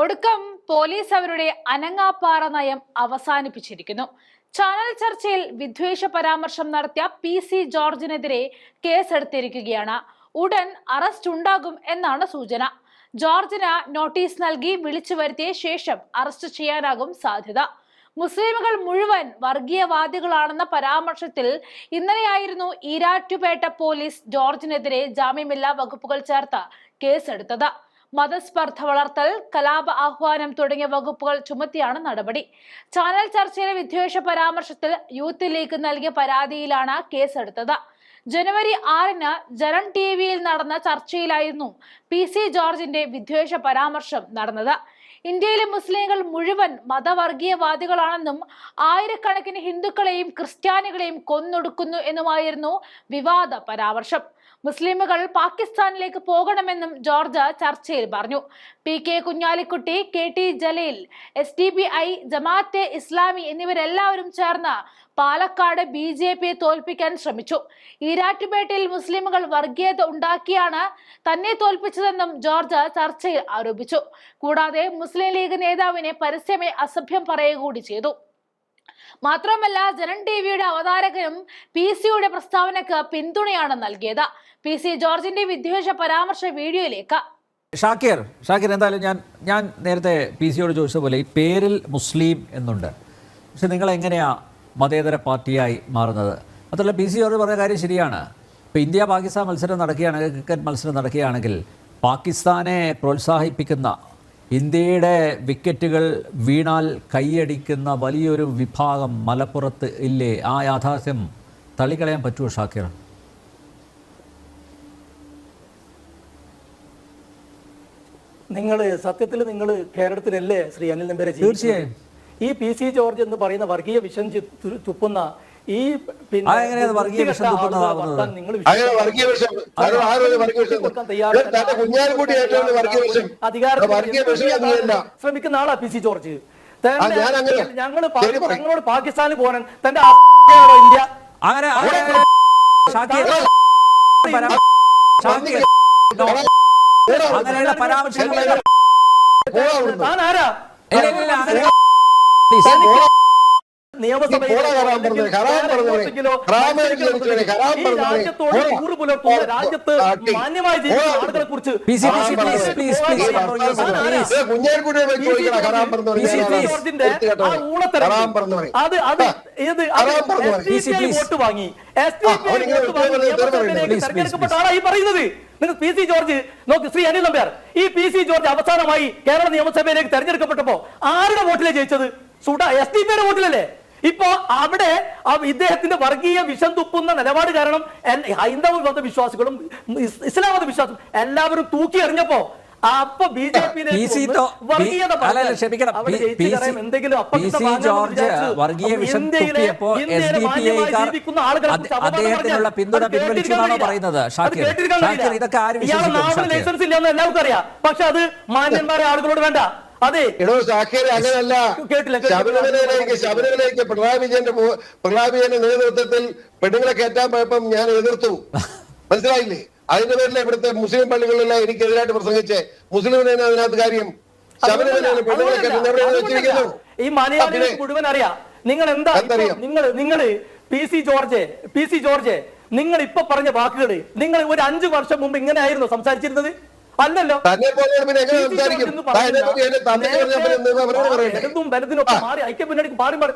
ഒടുക്കം പോലീസ് അവരുടെ അനങ്ങാപ്പാറ നയം അവസാനിപ്പിച്ചിരിക്കുന്നു. ചാനൽ ചർച്ചയിൽ വിദ്വേഷ പരാമർശം നടത്തിയ പി സി ജോർജിനെതിരെ കേസെടുത്തിരിക്കുകയാണ്. ഉടൻ അറസ്റ്റ് ഉണ്ടാകും എന്നാണ് സൂചന. ജോർജിന് നോട്ടീസ് നൽകി വിളിച്ചു വരുത്തിയ ശേഷം അറസ്റ്റ് ചെയ്യാനാകും സാധ്യത. മുസ്ലിമുകൾ മുഴുവൻ വർഗീയവാദികളാണെന്ന പരാമർശത്തിൽ ഇന്നലെയായിരുന്നു ഈരാറ്റുപേട്ട പോലീസ് ജോർജിനെതിരെ ജാമ്യമില്ലാ വകുപ്പുകൾ ചേർത്ത കേസെടുത്തത്. മതസ്പർദ്ധ വളർത്തൽ കലാപ ആഹ്വാനം തുടങ്ങിയ വകുപ്പുകൾ ചുമത്തിയാണ് നടപടി. ചാനൽ ചർച്ചയിലെ വിദ്വേഷ പരാമർശത്തിൽ യൂത്ത് ലീഗ് നൽകിയ പരാതിയിലാണ് കേസെടുത്തത്. ജനുവരി ആറിന് ജനം ടി വിയിൽ നടന്ന ചർച്ചയിലായിരുന്നു പി സി ജോർജിന്റെ വിദ്വേഷ പരാമർശം നടന്നത്. ഇന്ത്യയിലെ മുസ്ലിങ്ങൾ മുഴുവൻ മതവർഗീയവാദികളാണെന്നും ആയിരക്കണക്കിന് ഹിന്ദുക്കളെയും ക്രിസ്ത്യാനികളെയും കൊന്നൊടുക്കുന്നു എന്നുമായിരുന്നു വിവാദ പരാമർശം. മുസ്ലിമുകൾ പാകിസ്ഥാനിലേക്ക് പോകണമെന്നും ജോർജ് ചർച്ചയിൽ പറഞ്ഞു. P K Kunhalikutty K T Jaleel S D P I Jamaat-e Islami എന്നിവരെല്ലാവരും ചേർന്ന് പാലക്കാട് ബി ജെ പിയെ തോൽപ്പിക്കാൻ ശ്രമിച്ചു. ഈരാറ്റുപേട്ടയിൽ മുസ്ലിമുകൾ വർഗീയത ഉണ്ടാക്കിയാണ് തന്നെ തോൽപ്പിച്ചതെന്നും ജോർജ് ചർച്ചയിൽ ആരോപിച്ചു. കൂടാതെ മുസ്ലിം ലീഗ് നേതാവിനെ പരസ്യമായി അസഭ്യം പറയുക കൂടി ചെയ്തു. മാത്രമല്ല ജനൻ ടി വിയുടെ അവതാരകനും പി സിയുടെ പ്രസ്താവനക്ക് പിന്തുണയാണ് നൽകിയത്. പി സി ജോർജിന്റെ വിദ്വേഷ പരാമർശ വീഡിയോയിലേക്ക്. ഷാക്കിർ ഷാക്കിർ എന്തായാലും ഞാൻ ഞാൻ നേരത്തെ പി സിയോട് ചോദിച്ച പോലെ ഈ പേരിൽ മുസ്ലിം എന്നുണ്ട്. പക്ഷെ നിങ്ങൾ എങ്ങനെയാ മതേതര പാർട്ടിയായി മാറുന്നത്? അതല്ല പി സിയോട് പറഞ്ഞ കാര്യം ശരിയാണ്. ഇപ്പോൾ ഇന്ത്യ പാകിസ്ഥാൻ മത്സരം നടക്കുകയാണെങ്കിൽ ക്രിക്കറ്റ് മത്സരം നടക്കുകയാണെങ്കിൽ പാകിസ്ഥാനെ പ്രോത്സാഹിപ്പിക്കുന്ന ഇന്ത്യയുടെ വിക്കറ്റുകൾ വീണാൽ കൈയടിക്കുന്ന വലിയൊരു വിഭാഗം മലപ്പുറത്ത് ഇല്ലേ? ആ യാഥാർത്ഥ്യം തള്ളിക്കളയാൻ പറ്റുമോ ഷാക്കിർ? നിങ്ങൾ സത്യത്തിൽ നിങ്ങൾ കേരളത്തിലല്ലേ ശ്രീ അനിൽ നമ്പരെ തീർച്ചയായും. ഈ പി സി ജോർജ് എന്ന് പറയുന്ന വർഗീയ വിഷം തുപ്പുന്ന ഈ പിന്നെ ശ്രമിക്കുന്ന ആളാ പി സി ജോർജ്. ഞങ്ങൾ. ഞങ്ങളോട് പാകിസ്ഥാനിൽ പോകാൻ തന്റെ ഇന്ത്യ. അങ്ങനെ. അങ്ങനെയുള്ള പരാമർശങ്ങൾ. താൻ ആരാ? രാജ്യത്ത്. മാന്യമായി ജീവിക്കുന്ന. ആളുകളെ കുറിച്ച് അത് അത്. വോട്ട് വാങ്ങി എസ് തെരഞ്ഞെടുക്കപ്പെട്ട. പറയുന്നത് നിങ്ങൾ പി സി ജോർജ് നോക്ക് ശ്രീ അനിൽ നമ്പ്യാർ ഈ പി സി ജോർജ് അവസാനമായി കേരള നിയമസഭയിലേക്ക് തെരഞ്ഞെടുക്കപ്പെട്ടപ്പോ ആരുടെ വോട്ടിലെ ജയിച്ചത് സുഡ എസ് ഡി പിയുടെ വോട്ടിലല്ലേ ഇപ്പോ അവിടെ ആ ഇദ്ദേഹത്തിന്റെ വർഗീയ വിഷം തുപ്പുന്ന നിലപാട് കാരണം ഹൈന്ദവ മത വിശ്വാസികളും ഇസ് ഇസ്ലാം മത വിശ്വാസം എല്ലാവരും തൂക്കി എറിഞ്ഞപ്പോ അപ്പൊ ബി ജെ പി അദ്ദേഹത്തിനുള്ള പിന്തുണ പിൻവലിച്ചു എന്നാണ് പറയുന്നത്? ഇതൊക്കെ ലൈസൻസ് ഇല്ലെന്ന് എല്ലാവർക്കും അറിയാം. പക്ഷെ അത് മാന്യന്മാരെ ആളുകളോട് വേണ്ട. അതെ. എടോ അങ്ങനല്ല. ശബരിമലയിലേക്ക് ശബരിമലയിലേക്ക് പിണറായി വിജയന്റെ പിണറായി വിജയന്റെ നേതൃത്വത്തിൽ പെണ്ണുങ്ങളെ കയറ്റാൻ പോയപ്പം ഞാൻ എതിർത്തു. മനസ്സിലായില്ലേ? അതിന്റെ പേരിൽ ഇവിടുത്തെ മുസ്ലിം പള്ളികളിലെല്ലാം എനിക്കെതിരായിട്ട് പ്രസംഗിച്ച്. മുസ്ലിമിനെ അതിനകത്ത് കാര്യം? ശബരിമലയിലെ പെണ്ണുങ്ങളെ കയറ്റുന്ന എവിടെയാണ് വെച്ചിരിക്കുന്നു? ഈ മലയാളികൾ മുഴുവൻ അറിയാം. നിങ്ങൾ എന്താ നിങ്ങൾ നിങ്ങൾ P C George P C George നിങ്ങൾ ഇപ്പൊ പറഞ്ഞ വാക്കുകൾ നിങ്ങൾ ഒരു അഞ്ചു വർഷം മുമ്പ് ഇങ്ങനെ ആയിരുന്നു സംസാരിച്ചിരുന്നത്? അല്ലല്ലോ. ഇടതും വലതിനൊക്കെ മാറി മാറി മാറി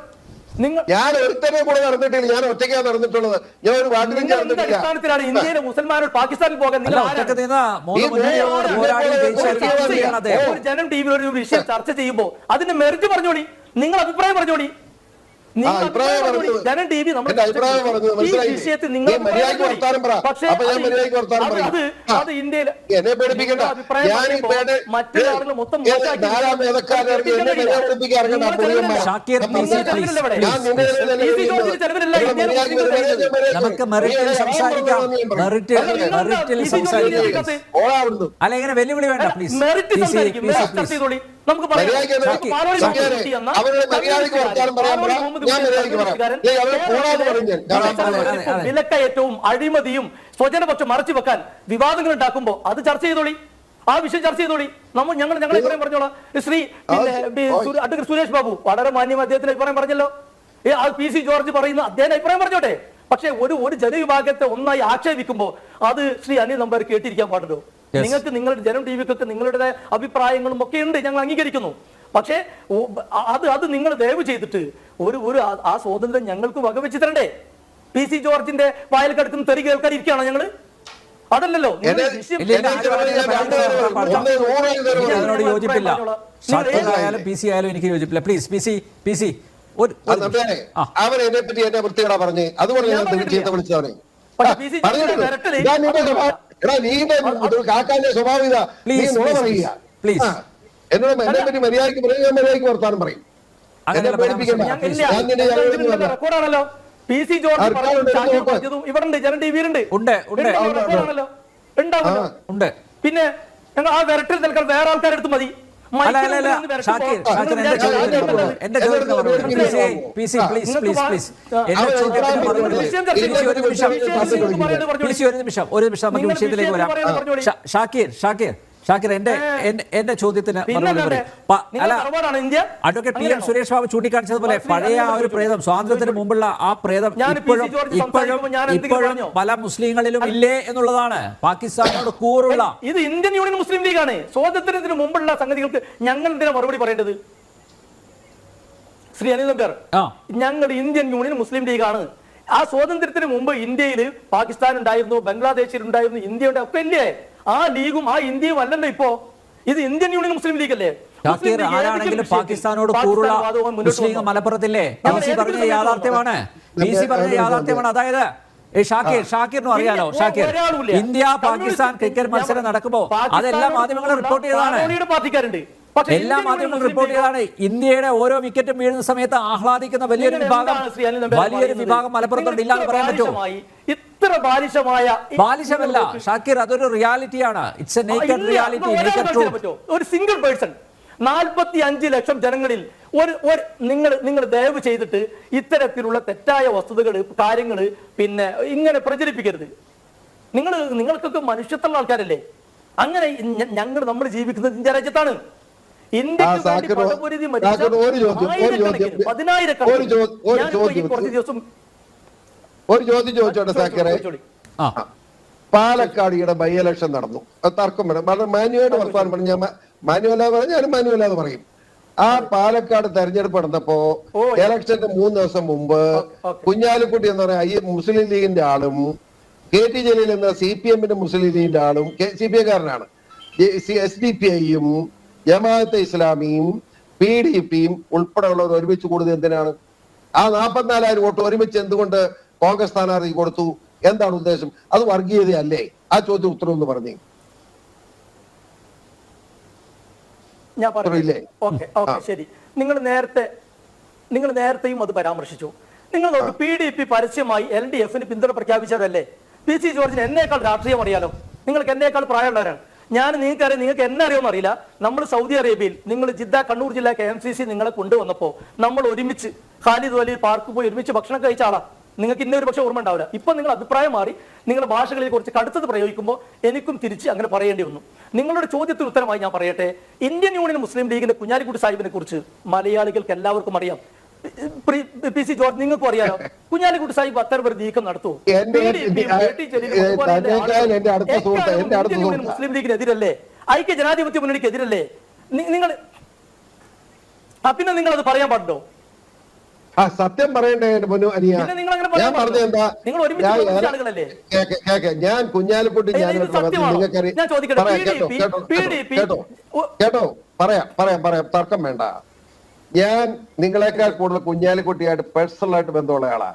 നിങ്ങൾ ഞാൻ ഒരുത്തനെ കൂടെ നടന്നിട്ടില്ല. ഞാൻ ഒറ്റയ്ക്കാണ് നടന്നിട്ടുള്ളത്. ഞാൻ ഒരു വാട്ടിലും അടിസ്ഥാനത്തിലാണ് ഇന്ത്യയിലെ മുസൽമാനോട് പാകിസ്ഥാനിൽ പോകാൻ നിങ്ങൾ ജനം ടി വിയിൽ ഒരു വിഷയം ചർച്ച ചെയ്യുമ്പോ അതിന്റെ മെറിറ്റ് പറഞ്ഞോളി. നിങ്ങൾ അഭിപ്രായം പറഞ്ഞോളി. ജനം ടി വി നമ്മൾ ഈ? വിഷയത്തിൽ നിങ്ങൾ. പക്ഷേ അത് ഇന്ത്യയിൽ മറ്റുള്ള ആളുകൾ മൊത്തം നമുക്ക് മെറിറ്റിൽ സംസാരിക്കാം. മെറിറ്റിൽ ജോർജിനെ സംസാരിക്കാം. അല്ല ഇങ്ങനെ വെല്ലുവിളി വേണ്ട പ്ലീസ്. മെറിറ്റ് സംസാരിക്കും. നമുക്ക്. വിലക്കയറ്റവും അഴിമതിയും സ്വജനപക്ഷം മറച്ചു വെക്കാൻ വിവാദങ്ങൾ ഉണ്ടാക്കുമ്പോ അത് ചർച്ച ചെയ്തോളി. ആ വിഷയം ചർച്ച ചെയ്തോളി. നമ്മൾ ഞങ്ങൾ ഞങ്ങൾ അഭിപ്രായം പറഞ്ഞോളാം. ശ്രീ അഡ്വക്കേറ്റ് സുരേഷ് ബാബു വളരെ മാന്യം അദ്ദേഹത്തിന് അഭിപ്രായം പറഞ്ഞല്ലോ. ഏ ആ പി സി ജോർജ് പറയുന്ന അദ്ദേഹം അഭിപ്രായം പറഞ്ഞോട്ടെ. പക്ഷെ ഒരു ഒരു ജനവിഭാഗത്തെ ഒന്നായി ആക്ഷേപിക്കുമ്പോൾ അത് ശ്രീ അനിൽ നമ്പർ കേട്ടിരിക്കാൻ പാടുള്ളൂ. നിങ്ങൾക്ക് നിങ്ങളുടെ ജനം ടി വിക്കൊക്കെ നിങ്ങളുടെ അഭിപ്രായങ്ങളും ഒക്കെ ഉണ്ട് ഞങ്ങൾ അംഗീകരിക്കുന്നു പക്ഷേ അത് അത് നിങ്ങൾ ദയവ് ചെയ്തിട്ട് ഒരു ഒരു ആ- സ്വാതന്ത്ര്യം ഞങ്ങൾക്ക് വകവെച്ച് തരണ്ടേ പി സി ജോർജിന്റെ വായൽ കടക്കുന്ന തെറി കേൾക്കാൻ ഇരിക്കുകയാണോ ഞങ്ങൾ അതല്ലല്ലോ? അതിനോട് യോജിപ്പില്ല ആയാലും പി സി ആയാലും എനിക്ക് യോജിപ്പില്ല please P C P C അവൻ എന്നെ പറ്റി എന്നെ വൃത്തികേടാ പറഞ്ഞേ അതുകൊണ്ട് ഞാൻ വിളിച്ചവനെ എടാ നീന്റെ കാക്കാന്റെ സ്വഭാവം ഇതാ. നീ നുണ പറയുക. എന്നോട് എന്നെ പറ്റി മര്യാദയ്ക്ക് പറയും ഞാൻ മര്യാദയ്ക്ക് വർത്താനം പറയും. എന്നെ പേടിപ്പിക്കണ്ട. ഞാൻ നിന്നെ. റെക്കോർഡാണല്ലോ പി സി ജോർജ് പറഞ്ഞതും ഇവിടെ ഉണ്ട് ജനം. റെക്കോർഡാണല്ലോ ഉണ്ടാവുമല്ലോ പിന്നെ ഞങ്ങൾ ആ വിരട്ടിൽ നിൽക്കാൻ വേറെ ആൾക്കാരെടുത്ത് മതി. ഒരു. നിമിഷം. ഒരു നിമിഷം. നമുക്ക് വിഷയത്തിലേക്ക് വിഷയം വരാം. ഷാക്കിർ ഷാക്കിർ. ഷാക്കിർ എന്റെ എന്റെ- ചോദ്യത്തിന് advocate P M Suresh Babu ചൂണ്ടിക്കാണിച്ചതുപോലെ പഴയ ആ ഒരു പ്രേതം. സ്വാതന്ത്ര്യത്തിന് മുമ്പുള്ള ആ പ്രേതം ഞാൻ ഇപ്പോഴും ഇപ്പോഴും ഇപ്പോഴും പല മുസ്ലിങ്ങളിലും ഇല്ലേ എന്നുള്ളതാണ്. പാകിസ്ഥാനോട് കൂറുള്ള ഇത് ഇന്ത്യൻ യൂണിയൻ മുസ്ലിം ലീഗാണ്. സ്വാതന്ത്ര്യത്തിന് മുമ്പുള്ള സംഗതികൾക്ക് ഞങ്ങൾ എന്തിനാ മറുപടി പറയേണ്ടത്? ശ്രീ അനിൽ നമ്പ്യാർ ഞങ്ങൾ ഇന്ത്യൻ യൂണിയൻ മുസ്ലിം ലീഗാണ്. ആ സ്വാതന്ത്ര്യത്തിന് മുമ്പ് ഇന്ത്യയിൽ പാകിസ്ഥാൻ ഉണ്ടായിരുന്നു ബംഗ്ലാദേശിൽ ഉണ്ടായിരുന്നു ഇന്ത്യ ഉണ്ട് ഒക്കെ ഇല്ലേ ആ ലീഗും ആ ഇന്ത്യയും അല്ലല്ലോ ഇപ്പോ. ഇത് ഇന്ത്യൻ യൂണിയൻ മുസ്ലിം ലീഗ് അല്ലേ? ആരാണെങ്കിലും പാകിസ്ഥാനോട് കൂറുള്ള മുസ്ലിം മലപ്പുറത്തില്ലേ? സി പറഞ്ഞ യാഥാർത്ഥ്യമാണ്. പറഞ്ഞ യാഥാർത്ഥ്യമാണ്. അതായത് ഷാക്കിർ ഷാക്കിറിനും അറിയാലോ ഷാക്കിർ. ഇന്ത്യ പാകിസ്ഥാൻ ക്രിക്കറ്റ് മത്സരം നടക്കുമ്പോൾ അതെല്ലാ മാധ്യമങ്ങളും റിപ്പോർട്ട് ചെയ്തതാണ്. എല്ലാ മാധ്യമങ്ങളും റിപ്പോർട്ട് ചെയ്തതാണ്. ഇന്ത്യയുടെ ഓരോ വിക്കറ്റും വീഴുന്ന സമയത്ത് ആഹ്ലാദിക്കുന്ന വലിയൊരു വിഭാഗം വലിയൊരു വിഭാഗം മലപ്പുറത്തുണ്ട് ഇല്ലാന്ന് പറയാൻ പറ്റും പറ്റുമോ ഇത്ര ബാലിശമായ ബാലിശമല്ല. ഷാക്കിർ അതൊരു റിയാലിറ്റിയാണ് ഇറ്റ്സ് എ നേക്കഡ് റിയാലിറ്റി? ഒരു സിംഗിൾ പേഴ്സൺ നാൽപ്പത്തി അഞ്ച് ലക്ഷം ജനങ്ങളിൽ ഒരു ഒരു നിങ്ങൾ നിങ്ങൾ ദയവ് ചെയ്തിട്ട് ഇത്തരത്തിലുള്ള തെറ്റായ വസ്തുതകൾ കാര്യങ്ങൾ പിന്നെ ഇങ്ങനെ പ്രചരിപ്പിക്കരുത്. നിങ്ങൾ നിങ്ങൾക്കൊക്കെ മനുഷ്യത്തുള്ള ആൾക്കാരല്ലേ? അങ്ങനെ ഞങ്ങൾ നമ്മൾ ജീവിക്കുന്നത് ഇന്ത്യ രാജ്യത്താണ്. ഇന്ത്യയ്ക്ക് വേണ്ടി പടപൊരുതി മരിച്ച ആയിരക്കണക്കിന്. പതിനായിരക്കണക്കിന്. ഞാനിപ്പോ ഈ കുറച്ച് ദിവസം ഒരു ചോദ്യം ചോദിച്ചോട്ടെ സാക്കിറെ ആ. പാലക്കാട് ഈയിടെ ബൈ ഇലക്ഷൻ നടന്നു. തർക്കം വേണം മാനുവലാ വർത്താനം പറഞ്ഞു ഞാൻ പറഞ്ഞാൽ ഞാൻ മാനുവലാന്ന് പറയും. ആ പാലക്കാട് തെരഞ്ഞെടുപ്പ് നടന്നപ്പോ ഇലക്ഷന്റെ മൂന്ന് ദിവസം മുമ്പ്. കുഞ്ഞാലിക്കുട്ടി എന്ന് പറയുന്ന ഈ മുസ്ലിം ലീഗിന്റെ ആളും കെ ടി ജലീൽ എന്ന സി പി എമ്മിന്റെ മുസ്ലിം ലീഗിന്റെ ആളും സി പി ഐക്കാരനാണ്. എസ് ഡി പി ഐയും ജമാഅത്തെ ഇസ്ലാമിയും പി ഡി പിയും ഉൾപ്പെടെയുള്ളവർ ഒരുമിച്ച് കൂടുതൽ എന്തിനാണ്? ആ നാൽപ്പത്തിനാലായിരം വോട്ട് ഒരുമിച്ച് എന്തുകൊണ്ട് കോൺഗ്രസ് സ്ഥാനാർത്ഥി കൊടുത്തു? എന്താണ് ഉദ്ദേശം? അത് വർഗീയതയല്ലേ? ആ ചോദ്യം ഉത്തരം എന്ന് പറഞ്ഞു. ഞാൻ പറഞ്ഞില്ലേ പറഞ്ഞു ഓക്കെ ഓക്കെ ശരി. നിങ്ങൾ നേരത്തെ നിങ്ങൾ നേരത്തെയും അത് പരാമർശിച്ചു. നിങ്ങൾ നോക്ക് പി ഡി പി പരസ്യമായി എൽ ഡി എഫിന് പിന്തുണ പ്രഖ്യാപിച്ചതല്ലേ? പി സി ജോർജിന് എന്നേക്കാൾ രാഷ്ട്രീയം അറിയാലോ? നിങ്ങൾക്ക് എന്നേക്കാൾ പ്രായമുള്ളവരാണ്. ഞാൻ നിങ്ങൾക്ക് അറിയാം നിങ്ങൾക്ക് എന്നെ അറിയുമെന്ന് അറിയില്ല. നമ്മൾ സൗദി അറേബ്യയിൽ നിങ്ങൾ ജിദ്ദ കണ്ണൂർ ജില്ല കെ എം സി സി നിങ്ങളെ കൊണ്ടുവന്നപ്പോൾ നമ്മൾ ഒരുമിച്ച് ഖാലിദ് വലിയ പാർക്ക് പോയി ഒരുമിച്ച് ഭക്ഷണം കഴിച്ച ആളാ. നിങ്ങൾക്ക് ഇന്ന ഒരു പക്ഷേ ഓർമ്മ ഉണ്ടാവില്ല. ഇപ്പം നിങ്ങൾ അഭിപ്രായം മാറി നിങ്ങൾ ഭാഷകളിൽ കുറച്ച് കടുത്തത് പ്രയോഗിക്കുമ്പോൾ എനിക്കും തിരിച്ച് അങ്ങനെ പറയേണ്ടി വന്നു. നിങ്ങളുടെ ചോദ്യത്തിന് ഉത്തരമായി ഞാൻ പറയട്ടെ ഇന്ത്യൻ യൂണിയൻ മുസ്ലിം ലീഗിന്റെ കുഞ്ഞാലിക്കുട്ടി സാഹിബിനെ കുറിച്ച് മലയാളികൾക്ക് എല്ലാവർക്കും അറിയാം. പി- സി ജോർജ് നിങ്ങൾക്കും അറിയാലോ കുഞ്ഞാലിക്കുട്ടി സാഹിബ് അത്തരം ഒരു നീക്കം നടത്തൂ. മുസ്ലിം ലീഗിനെതിരല്ലേ? ഐക്യ ജനാധിപത്യ മുന്നണിക്കെതിരല്ലേ നിങ്ങൾ പിന്നെ നിങ്ങൾ അത് പറയാൻ പാടുണ്ടോ? ആ സത്യം പറയണ്ടേ മനു പൊന്നു അനിയ ഞാൻ പറഞ്ഞത് പറഞ്ഞ എന്താ? ഒരുമിച്ച് ഞാൻ- കുഞ്ഞാലിപ്പൊട്ടി? Cake, cake. ഞാൻ കുഞ്ഞാലിക്കുട്ടി? നിങ്ങൾക്കറിയാം കേട്ടോ കേട്ടോ കേട്ടോ പറയാം പറയാം പറയാം. തർക്കം വേണ്ട. ഞാൻ നിങ്ങളെക്കാൾ കൂടുതൽ കുഞ്ഞാലിക്കുട്ടിയായിട്ട് പേഴ്സണലായിട്ട് ബന്ധമുള്ള ആളാ.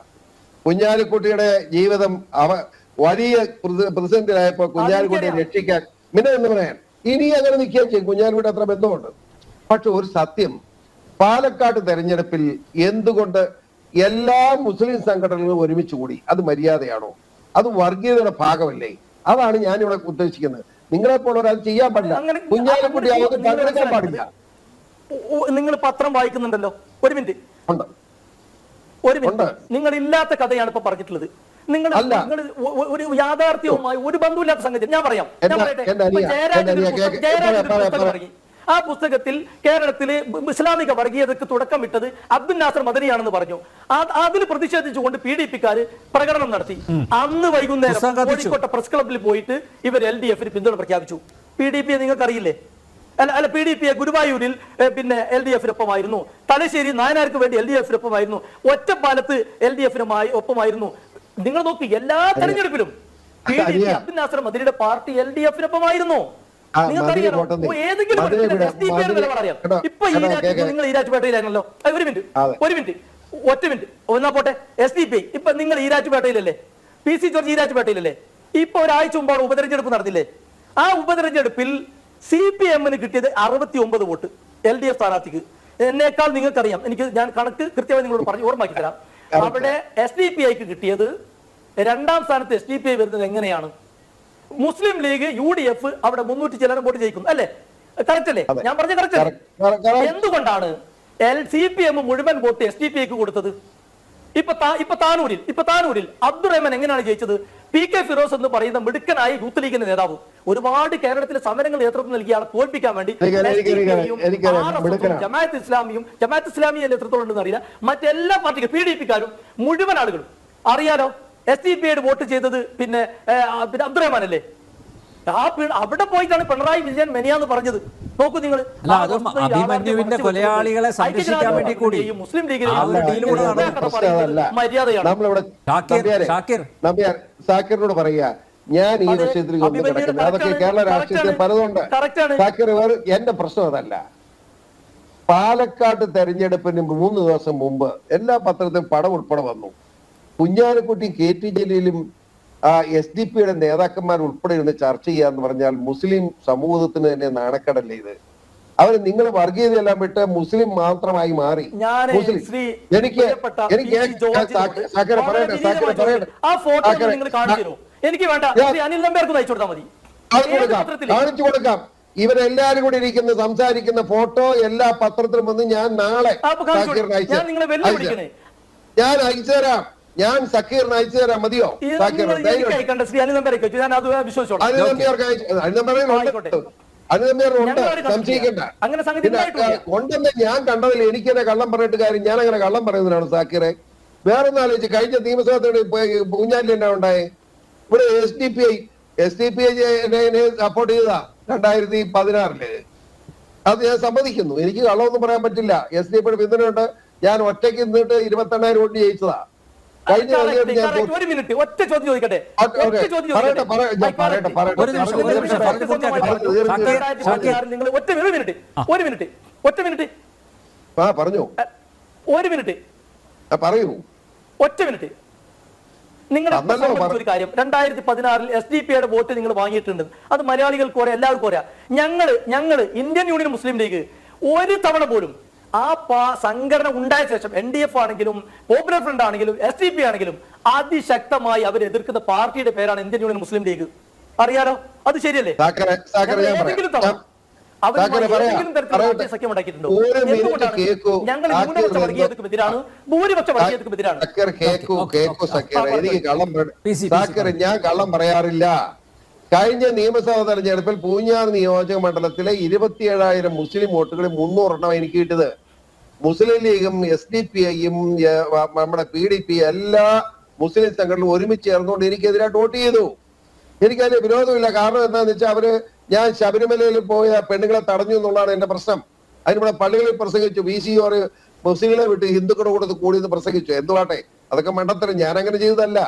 കുഞ്ഞാലിക്കുട്ടിയുടെ ജീവിതം അവ വലിയ പ്രതി- പ്രതിസന്ധിയിലായപ്പോ കുഞ്ഞാലിക്കുട്ടിയെ. രക്ഷിക്കാൻ പിന്നെ എന്ന് പറയാൻ? ഇനി അങ്ങനെ നിൽക്കുകയും ചെയ്യും. കുഞ്ഞാലിക്കുട്ടി അത്ര ബന്ധമുണ്ട്. പക്ഷെ ഒരു സത്യം പാലക്കാട് തെരഞ്ഞെടുപ്പിൽ എന്തുകൊണ്ട് എല്ലാ മുസ്ലിം സംഘടനകളും ഒരുമിച്ച് കൂടി? അത് മര്യാദയാണോ? അത് വർഗീയതയുടെ ഭാഗമല്ലേ? അതാണ് ഞാൻ ഇവിടെ ഉദ്ദേശിക്കുന്നത്. നിങ്ങളെ പോലെ അത് ചെയ്യാൻ പാടില്ല. കുഞ്ഞാലിക്കുട്ടി അവർക്ക് നിങ്ങൾ പങ്കെടുക്കാൻ പാടില്ല. നിങ്ങൾ പത്രം വായിക്കുന്നുണ്ടല്ലോ. ഒരു മിനിറ്റ്. ഉണ്ട്. ഒരു മിനിറ്റ്. നിങ്ങൾ ഇല്ലാത്ത കഥയാണ് ഇപ്പൊ പറഞ്ഞിട്ടുള്ളത്. നിങ്ങൾ നിങ്ങൾ ഒരു യാഥാർത്ഥ്യവുമായി ഒരു ബന്ധമില്ലാത്ത സംഗതി. ഞാൻ പറയാം. ഞാൻ പറയട്ടെ. ജയരാജ് അനിയ, പുസ്തകം-. ഇറങ്ങി. ആ പുസ്തകത്തിൽ കേരളത്തിലെ ഇസ്ലാമിക വർഗീയതക്ക് തുടക്കമിട്ടത് അബ്ദുൽ നാസർ മദനിയാണെന്ന് പറഞ്ഞു. അതിൽ പ്രതിഷേധിച്ചുകൊണ്ട് പി ഡി പിക്കാര് പ്രകടനം നടത്തി. അന്ന് വൈകുന്നേരം കോഴിക്കോട്ടെ പ്രസ് ക്ലബിൽ പോയിട്ട് ഇവർ എൽ ഡി എഫിന് പിന്തുണ പ്രഖ്യാപിച്ചു. പി ഡി പിയെ നിങ്ങൾക്കറിയില്ലേ? അല്ല അല്ല പി ഡി പി ഗുരുവായൂരിൽ പിന്നെ എൽ ഡി എഫിനൊപ്പമായിരുന്നു. തലശ്ശേരി നായനാർക്ക് വേണ്ടി എൽ ഡി എഫിനൊപ്പമായിരുന്നു. ഒറ്റപ്പാലത്ത് എൽ ഡി എഫിനുമായി ഒപ്പമായിരുന്നു. നിങ്ങൾ നോക്കി എല്ലാ തെരഞ്ഞെടുപ്പിലും P D P Abdul Nasar മദനിയുടെ party L D എഫിനൊപ്പമായിരുന്നു. നിങ്ങൾക്കറിയാലോ ഏതെങ്കിലും അറിയാം ഇപ്പൊ ഈ രാജ്യത്ത് നിങ്ങൾ ഏ, ഒരു മിനിറ്റ്. ഒരു മിനിറ്റ്. ഒറ്റ മിനിറ്റ്. ഒന്നാ പോട്ടെ. എസ് ഡി പി ഇപ്പൊ നിങ്ങൾ പി സി ജോർജ് ഈരാറ്റുപേട്ടയിലല്ലേ ഇപ്പൊ ഒരാഴ്ച മുമ്പാണ് ഉപതെരഞ്ഞെടുപ്പ് നടന്നില്ലേ? ആ ഉപതെരഞ്ഞെടുപ്പിൽ സി പി എമ്മിന് കിട്ടിയത് അറുപത്തി ഒമ്പത് വോട്ട്. എൽ ഡി എഫ് സ്ഥാനാർത്ഥിക്ക്. എന്നേക്കാൾ നിങ്ങൾക്കറിയാം. എനിക്ക് ഞാൻ കണക്ക് കൃത്യമായി നിങ്ങളോട് പറഞ്ഞു ഓർമ്മയാക്കി തരാം. അവിടെ എസ് ഡി പി ഐക്ക് കിട്ടിയത് രണ്ടാം സ്ഥാനത്ത് എസ് ഡി പി ഐ വരുന്നത് എങ്ങനെയാണ്? Muslim League U D F അവിടെ മുന്നൂറ്റി ചിലരും വോട്ട് ജയിക്കും അല്ലേ? കറക്റ്റ് അല്ലേ ഞാൻ പറഞ്ഞ കറക്റ്റ്. അല്ലേ എന്തുകൊണ്ടാണ് എൽ സി പി എം മുഴുവൻ വോട്ട് എസ് ഡി പി ഐക്ക് കൊടുത്തത്? ഇപ്പൊ ഇപ്പൊ താനൂരിൽ ഇപ്പൊ താനൂരിൽ അബ്ദുറഹ്മാൻ എങ്ങനെയാണ് ജയിച്ചത്? പി കെ ഫിറോസ് എന്ന് പറയുന്ന മിടുക്കനായ യൂത്ത് ലീഗിന്റെ നേതാവ് ഒരുപാട് കേരളത്തിലെ സമരങ്ങൾ നേതൃത്വം നൽകിയ ആളെ തോൽപ്പിക്കാൻ വേണ്ടി. ജമാഅത്ത് ഇസ്ലാമിയും ജമാഅത്ത് ഇസ്ലാമിയെ നേതൃത്വം ഉണ്ടെന്ന് അറിയില്ല. മറ്റെല്ലാ പാർട്ടിക്കും പി ഡി പിക്കാരും മുഴുവൻ ആളുകളും അറിയാലോ? എസ് ഡി പി ഐയുടെ വോട്ട് ചെയ്തത് പിന്നെ പിന്നെ അബ്ദുറഹ്മാൻ അല്ലേ ആ പി- അവിടെ പോയിട്ടാണ് പിണറായി വിജയൻ മെനിയാന്ന് പറഞ്ഞത് നോക്കൂ നിങ്ങൾ അഭിമന്യുവിന്റെ കൊലയാളികളെ സംരക്ഷിക്കാൻ വേണ്ടി കൂടി. മുസ്ലിം ലീഗിൽ ലീഗിലെയും ഒരു ഡീൽ കൂടെ ഇതൊക്കെ നടന്നു. കഥ പ്രശ്നം അതല്ല. പറയുന്നത് മര്യാദയാണ് നമ്മളിവിടെ ഷാക്കിർ, നമ്പ്യാരെ, ഷാക്കിർ. നമ്പ്യാർ സാക്കിറിനോട് പറയാ ഞാൻ ഈ വിഷയത്തിൽ കിടക്കുന്നത് അതൊക്കെ കേരള രാഷ്ട്രീയത്തിൽ പലതുണ്ട്. സാക്കിർ എന്റെ പ്രശ്നം അതല്ല പാലക്കാട് തെരഞ്ഞെടുപ്പിന് മൂന്ന് ദിവസം മുമ്പ് എല്ലാ പത്രത്തിലും പടം ഉൾപ്പെടെ വന്നു കുഞ്ഞാലിക്കുട്ടി കെ ടി ജലീലും ആ എസ് ഡി പിയുടെ നേതാക്കന്മാർ ഉൾപ്പെടെ ഇരുന്ന് ചർച്ച ചെയ്യാന്ന് പറഞ്ഞാൽ മുസ്ലിം സമൂഹത്തിന് തന്നെ നാണക്കടല്ലേ ഇത്? അവർ നിങ്ങൾ വർഗീയതയെല്ലാം വിട്ട് മുസ്ലിം മാത്രമായി മാറി. മുസ്ലിം. എനിക്ക് എനിക്ക് പറയട്ടെ പറയട്ടെ. എനിക്ക് വേണ്ട. അനിൽ നമ്പ്യാർക്ക് അയച്ചു കൊടുത്താൽ മതി. കൊടുക്കാം. പത്രത്തിൽ? കാണിച്ചു കൊടുക്കാം. ഇവരെല്ലാരും കൂടി ഇരിക്കുന്ന സംസാരിക്കുന്ന ഫോട്ടോ എല്ലാ പത്രത്തിലും വന്ന് ഞാൻ നാളെ. ഞാൻ അയച്ചു തരാം. ഞാൻ സക്കീറിന് അയച്ചു തരാം മതിയോ? സാക്കിർ എനിക്ക് ഞാൻ അത് വിശ്വസിച്ചോളാം. സംശയിക്കണ്ട. ഉണ്ടെന്ന് ഞാൻ കണ്ടതിൽ എനിക്കെന്നെ കള്ളം പറഞ്ഞിട്ട് കാര്യം ഞാൻ അങ്ങനെ കള്ളം പറയുന്നതിനാണ് സാക്കിറെ. വേറെ ഒന്ന് ആലോചിച്ച് കഴിഞ്ഞ നിയമസഭാ പൂഞ്ഞാലിൽ എന്നാ ഉണ്ടായേ? ഇവിടെ S D P I S D P I support ചെയ്തതാ രണ്ടായിരത്തി പതിനാറിൽ. അത് ഞാൻ സമ്മതിക്കുന്നു. എനിക്ക് കള്ളമൊന്നും പറയാൻ പറ്റില്ല. എസ് ഡി പിയുടെ പിന്തുണയുണ്ട്. ഞാൻ ഒറ്റയ്ക്ക് നിന്നിട്ട് ഇരുപത്തെണ്ണായിരം വോട്ട് ജയിച്ചതാ. ഒരു മിനിറ്റ് ഒറ്റ ചോദ്യം ചോദിക്കട്ടെ. നിങ്ങൾ ഒറ്റ ഒരു മിനിറ്റ് ഒരു മിനിറ്റ് ഒറ്റ മിനിറ്റ് ആ പറഞ്ഞു. ഒരു മിനിറ്റ് പറയൂ. ഒറ്റ മിനിറ്റ് നിങ്ങളുടെ ഒരു കാര്യം. രണ്ടായിരത്തി പതിനാറിൽ എസ് ഡി പിയുടെ വോട്ട് നിങ്ങൾ വാങ്ങിയിട്ടുണ്ട്. അത് മലയാളികൾക്ക് പോരാ എല്ലാവർക്കും പോരാ ഞങ്ങൾ ഞങ്ങൾ ഇന്ത്യൻ യൂണിയൻ മുസ്ലിം ലീഗ് ഒരു തവണ പോലും ആ പാ- സംഘടന ഉണ്ടായ ശേഷം എൻ ഡി എഫ് ആണെങ്കിലും പോപ്പുലർ ഫ്രണ്ട് ആണെങ്കിലും എസ് ഡി പി ആണെങ്കിലും അതിശക്തമായി അവർ എതിർക്കുന്ന പാർട്ടിയുടെ പേരാണ് ഇന്ത്യൻ യൂണിയൻ മുസ്ലിം ലീഗ്. അറിയാലോ? അത് ശരിയല്ലേ? ഏതെങ്കിലും തവണ ഏതെങ്കിലും തരത്തിലുള്ള സഖ്യം ഉണ്ടാക്കിയിട്ടുണ്ടോ? എന്തുകൊണ്ടാണ്. ഞങ്ങൾ ന്യൂനപക്ഷ എതിരാണ് ഭൂരിപക്ഷ എതിരാണ് സാക്കർ ഞാൻ കള്ളം പറയാറില്ല. കഴിഞ്ഞ നിയമസഭാ തെരഞ്ഞെടുപ്പിൽ പൂഞ്ഞാർ നിയോജക മണ്ഡലത്തിലെ ഇരുപത്തിയേഴായിരം മുസ്ലിം വോട്ടുകളിൽ മുന്നൂറെണ്ണം എനിക്ക് കിട്ടിയത്. മുസ്ലിം ലീഗും എസ് ഡി പി ഐയും നമ്മുടെ പി ഡി പി എല്ലാ മുസ്ലിം സംഘടനകളും ഒരുമിച്ച് ചേർന്നുകൊണ്ട് എനിക്കെതിരായിട്ട് വോട്ട് ചെയ്തു. എനിക്കതിന് വിരോധമില്ല. കാരണം എന്താണെന്ന് വെച്ചാൽ അവർ ഞാൻ ശബരിമലയിൽ പോയ പെണ്ണുങ്ങളെ തടഞ്ഞു എന്നുള്ളതാണ് എന്റെ പ്രശ്നം. അതിനിവിടെ പള്ളികളിൽ പ്രസംഗിച്ചു. വി സി ഓർ മുസ്ലിങ്ങളെ വിട്ട് ഹിന്ദുക്കളുടെ കൂടെ കൂടി എന്ന് പ്രസംഗിച്ചു. എന്തുവാട്ടെ? അതൊക്കെ മണ്ടത്തരം. ഞാൻ അങ്ങനെ ചെയ്തതല്ല.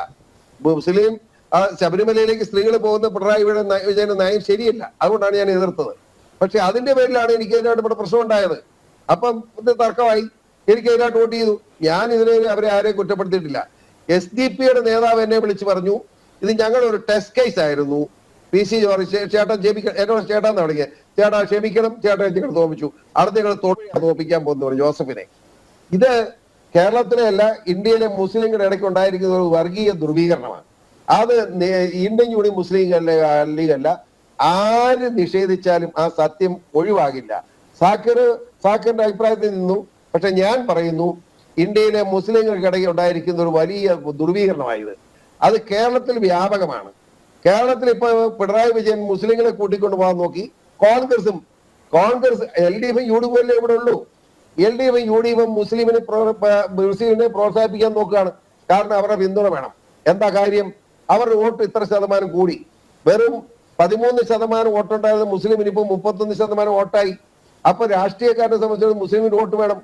മുസ്ലിം ആ ശബരിമലയിലേക്ക് സ്ത്രീകൾ പോകുന്ന പിണറായി വിജയന്റെ നയം ശരിയല്ല. അതുകൊണ്ടാണ് ഞാൻ എതിർത്തത്. പക്ഷെ അതിന്റെ പേരിലാണ് എനിക്ക് അതിനായിട്ട് ഇവിടെ പ്രശ്നം ഉണ്ടായത്. അപ്പം തർക്കമായി. എനിക്ക് അതിനായിട്ട് വോട്ട് ചെയ്തു. ഞാൻ ഇതിനെ അവരെ ആരെയും കുറ്റപ്പെടുത്തിയിട്ടില്ല. എസ് ഡി പിയുടെ നേതാവ് എന്നെ വിളിച്ചു പറഞ്ഞു ഇത് ഞങ്ങളൊരു ഒരു ടെസ്റ്റ് കേസ് ആയിരുന്നു. പി സി ജോർജ് ചേട്ടൻ ക്ഷമിക്കണം എന്നോട് ചേട്ടാന്ന് തുടങ്ങിയത് ചേട്ടാ ക്ഷമിക്കണം ചേട്ടൻ ഞങ്ങൾ തോപ്പിച്ചു. അടുത്ത ഞങ്ങൾ തൊഴിൽ തോപ്പിക്കാൻ പോകുന്നു പറഞ്ഞു ജോസഫിനെ. ഇത് കേരളത്തിലെ അല്ല ഇന്ത്യയിലെ മുസ്ലിങ്ങളുടെ ഇടയ്ക്ക് ഉണ്ടായിരിക്കുന്ന ഒരു വർഗീയ ധ്രുവീകരണമാണ്. അത് ഇന്ത്യൻ യൂണിയൻ മുസ്ലിം ലീഗ് അല്ല. ആര് നിഷേധിച്ചാലും ആ സത്യം ഒഴിവാകില്ല. സാക്കിർ സാക്കിറിന്റെ അഭിപ്രായത്തിൽ നിന്നു. പക്ഷെ ഞാൻ പറയുന്നു ഇന്ത്യയിലെ മുസ്ലിങ്ങൾക്കിടയിൽ ഉണ്ടായിരിക്കുന്ന ഒരു വലിയ ദുർവീകരണമായത്. അത് കേരളത്തിൽ വ്യാപകമാണ്. കേരളത്തിൽ ഇപ്പൊ പിണറായി വിജയൻ മുസ്ലിങ്ങളെ കൂട്ടിക്കൊണ്ട് പോകാൻ നോക്കി. കോൺഗ്രസും കോൺഗ്രസ് എൽ ഡി എഫും യു ഡി എഫും ഇവിടെ ഉള്ളൂ? എൽ ഡി എഫും യു ഡി എഫും മുസ്ലിമിനെ മുസ്ലിമിനെ പ്രോത്സാഹിപ്പിക്കാൻ നോക്കുകയാണ്. കാരണം അവരുടെ പിന്തുണ വേണം. എന്താ കാര്യം? അവരുടെ വോട്ട് ഇത്ര ശതമാനം കൂടി. വെറും പതിമൂന്ന് ശതമാനം വോട്ടുണ്ടായിരുന്ന മുസ്ലിമിന് ഇപ്പൊ മുപ്പത്തൊന്ന് ശതമാനം വോട്ടായി. അപ്പൊ രാഷ്ട്രീയക്കാരനെ സംബന്ധിച്ചിടത്തോളം മുസ്ലിമിന് വോട്ട് വേണം.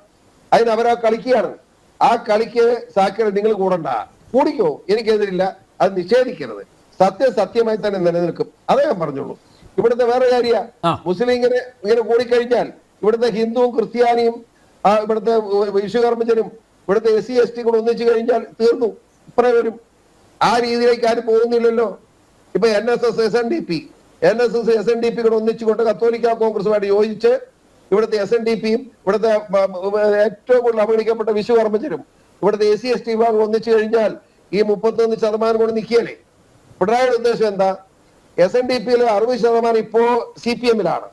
അതിന് അവരാ കളിക്കുകയാണ്. ആ കളിക്ക് സാക്കിയ നിങ്ങൾ കൂടണ്ട. കൂടിക്കോ? എനിക്കെതിരില്ല. അത് നിഷേധിക്കരുത്. സത്യം സത്യമായി തന്നെ നിലനിൽക്കും. അതേ ഞാൻ പറഞ്ഞുള്ളൂ. ഇവിടുത്തെ വേറെ കാര്യ. മുസ്ലിം ഇങ്ങനെ ഇങ്ങനെ കൂടിക്കഴിഞ്ഞാൽ ഇവിടുത്തെ ഹിന്ദുവും ക്രിസ്ത്യാനിയും ആ ഇവിടുത്തെ വിശ്വകർമ്മജനും ഇവിടുത്തെ എസ് സി എസ് ടി കൂടെ ഒന്നിച്ചു കഴിഞ്ഞാൽ തീർന്നു. ഇപ്പറേ വരും. ആ രീതിയിലേക്ക് ആരും പോകുന്നില്ലല്ലോ. ഇപ്പൊ N S S S N D P. N S S S N D P കൂടെ ഒന്നിച്ചുകൊണ്ട് കത്തോലിക്ക കോൺഗ്രസുമായിട്ട് യോജിച്ച് ഇവിടുത്തെ എസ് എൻ ഡി പിയും ഇവിടുത്തെ ഏറ്റവും കൂടുതൽ അവഗണിക്കപ്പെട്ട വിശ്വകർമ്മച്ചരും ഇവിടുത്തെ എ സി എസ് ടി വിഭാഗം ഒന്നിച്ചു കഴിഞ്ഞാൽ ഈ മുപ്പത്തൊന്ന് ശതമാനം കൊണ്ട് നിൽക്കുകയല്ലേ? പിണറായിയുടെ ഉദ്ദേശം എന്താ? എസ് എൻ ഡി പിയിലെ അറുപത് ശതമാനം ഇപ്പോ സി പി എമ്മിലാണ്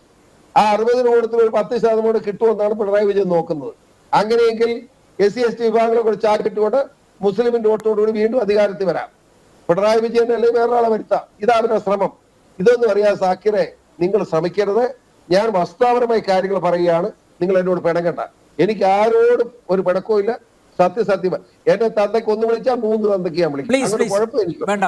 ആ അറുപതിന് കൊടുത്ത് ഒരു പത്ത് ശതമാനം കൂടെ കിട്ടുമെന്നാണ് പിണറായി വിജയൻ നോക്കുന്നത്. അങ്ങനെയെങ്കിൽ എസ് സി എസ് ടി വിഭാഗങ്ങളെ കൂടെ ചാക്കിട്ടുകൊണ്ട് മുസ്ലിമിന്റെ വോട്ടോടുകൂടി വീണ്ടും അധികാരത്തിൽ വരാം. പിണറായി വിജയൻ അല്ലെങ്കിൽ വേറൊരാളെ വരുത്താം. ഇതാ അവരുടെ ശ്രമം. ഇതൊന്നും അറിയാതെ സാക്കിറെ നിങ്ങൾ ശ്രമിക്കരുത്. ഞാൻ വസ്തുതാപരമായി കാര്യങ്ങൾ പറയുകയാണ്. നിങ്ങൾ എന്നോട് പിണങ്ങണ്ട. എനിക്ക് ആരോടും ഒരു പിണക്കവും ഇല്ല. സത്യസത്യം എന്നെ തന്തയ്ക്ക് ഒന്ന് വിളിച്ചാൽ മൂന്ന് തന്തയ്ക്ക് ഞാൻ വിളിക്കും. പ്ലീസ്